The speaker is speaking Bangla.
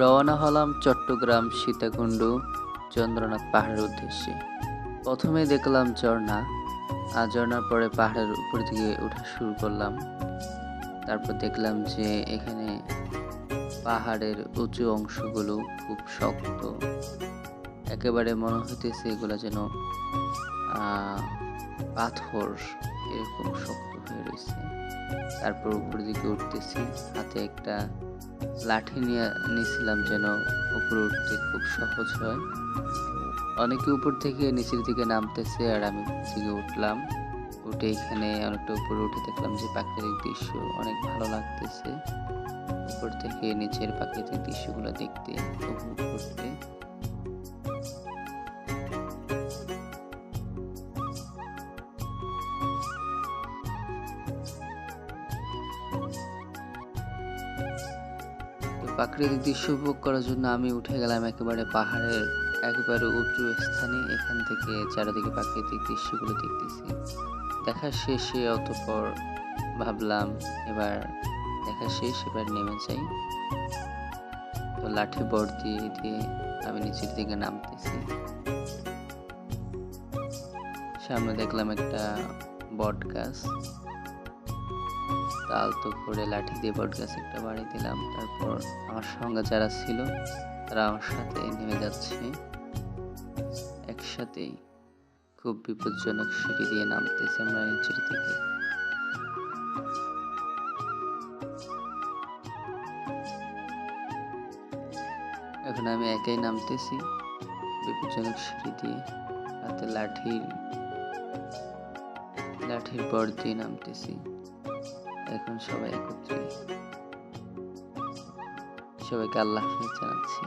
রওনা হলাম চট্টগ্রাম সীতাকুণ্ড চন্দ্রনাথ পাহাড়ের উদ্দেশ্যে। প্রথমে দেখলাম ঝর্ণা, আর ঝর্ণার পরে পাহাড়ের উপর দিকে ওঠা শুরু করলাম। তারপর দেখলাম যে এখানে পাহাড়ের উঁচু অংশগুলো খুব শক্ত। একেবারে মনে হইতেছে এগুলো যেন পাথর এরকম শক্ত হয়ে রয়েছে তারপর উপর দিকে উঠতেছি, হাতে একটা লাঠি নিয়ে নিয়েছিলাম যেন উপরে উঠতে খুব সহজ হয়। অনেকে উপর থেকে নিচের দিকে নামতেছে আর আমি থেকে উঠলাম। উঠে এখানে অনেকটা উপরে উঠে দেখলাম যে প্রাকৃতিক দৃশ্য অনেক ভালো লাগতেছে। উপর থেকে নিচের প্রাকৃতিক দৃশ্যগুলো দেখতে, উপভোগ করতে। প্রাকৃতিক দৃশ্য উপভোগ করার জন্য আমি উঠে গেলাম একেবারে পাহাড়ের একেবারে উঁচু স্থানে। এখান থেকে চারিদিকে প্রাকৃতিক দৃশ্যগুলো দেখতেছি। দেখা শেষে অতপর ভাবলাম, এবার দেখা শেষ, এবার নেমে যাই। তো লাঠি বর দিয়ে দিয়ে আমি নিচের দিকে নামতেছি। সামনে দেখলাম একটা বট গাছ। তাল তো করে লাঠি দিয়ে বট গাছ একটা বাড়ি দিলাম। তারপর আমার সঙ্গে যারা ছিল, তারা আমার সাথে নেমে যাচ্ছে। একসাথেই খুব বিপজ্জনক সিঁড়ি দিয়ে নামতেছি আমরা নিচের দিকে এখন আমি একাই নামতেছি বিপজ্জনক সিঁড়ি দিয়ে। হাতে লাঠির লাঠির বর দিয়ে নামতেছি। এখন সবাই একত্রে সবাইকে আল্লাহ হাফেজ জানাচ্ছি।